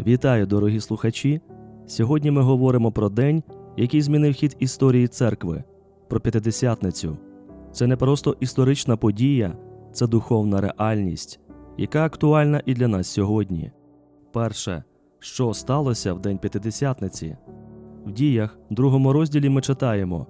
Вітаю, дорогі слухачі! Сьогодні ми говоримо про день, який змінив хід історії церкви, про п'ятидесятницю. Це не просто історична подія, це духовна реальність, яка актуальна і для нас сьогодні. Перше, що сталося в день п'ятидесятниці? В діях, другому розділі ми читаємо.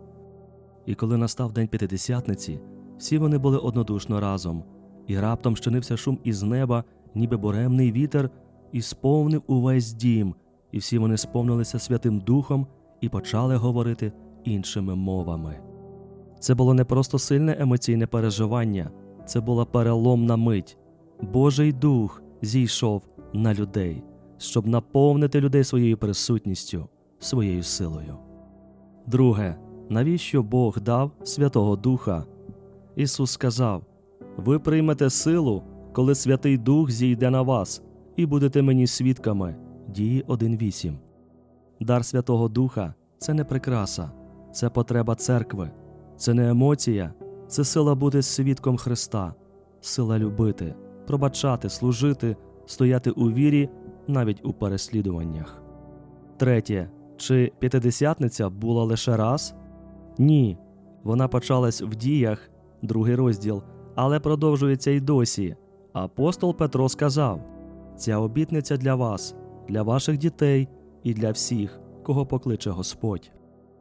І коли настав день п'ятидесятниці, всі вони були однодушно разом, і раптом щинився шум із неба, ніби буремний вітер, і сповнив увесь дім, і всі вони сповнилися Святим Духом і почали говорити іншими мовами. Це було не просто сильне емоційне переживання, це була переломна мить. Божий Дух зійшов на людей, щоб наповнити людей своєю присутністю, своєю силою. Друге, навіщо Бог дав Святого Духа? Ісус сказав: Ви приймете силу, коли Святий Дух зійде на вас, і будете мені свідками. Дії 1.8. Дар Святого Духа це не прикраса, це потреба церкви, це не емоція, це сила бути свідком Христа, сила любити, пробачати, служити, стояти у вірі навіть у переслідуваннях. Третє. Чи п'ятидесятниця була лише раз? Ні. Вона почалась в діях, другий розділ, але продовжується й досі. Апостол Петро сказав: Ця обітниця для вас, для ваших дітей і для всіх, кого покличе Господь.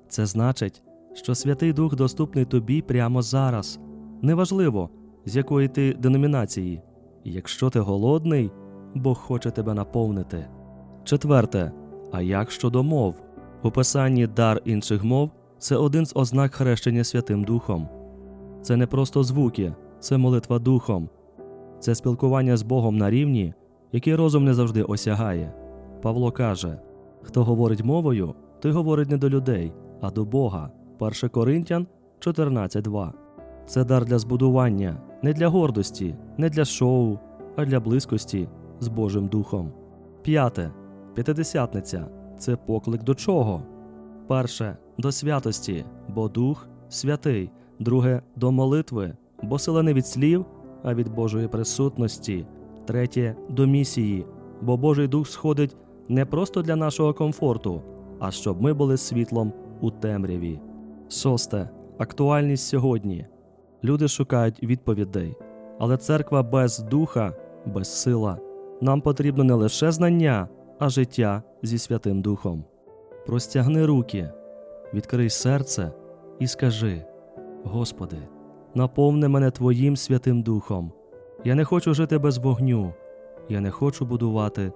Це значить, що Святий Дух доступний тобі прямо зараз. Неважливо, з якої ти деномінації. Якщо ти голодний, Бог хоче тебе наповнити. Четверте. А як щодо мов? У писанні дар інших мов це один з ознак хрещення Святим Духом. Це не просто звуки, це молитва Духом, це спілкування з Богом на рівні, який розум не завжди осягає. Павло каже: хто говорить мовою, той говорить не до людей, а до Бога. 1 Коринтян 14.2. Це дар для збудування, не для гордості, не для шоу, а для близькості з Божим Духом. П'яте. П'ятидесятниця це поклик до чого? Перше до святості, бо Дух святий. Друге до молитви, бо сила не від слів, а від Божої присутності. Третє до місії, бо Божий Дух сходить не просто для нашого комфорту, а щоб ми були світлом у темряві. Шосте. Актуальність сьогодні. Люди шукають відповідей, але церква без духа, без сила. Нам потрібно не лише знання, а життя зі Святим Духом. Простягни руки, відкрий серце і скажи: Господи, наповни мене Твоїм Святим Духом. Я не хочу жити без вогню, я не хочу будувати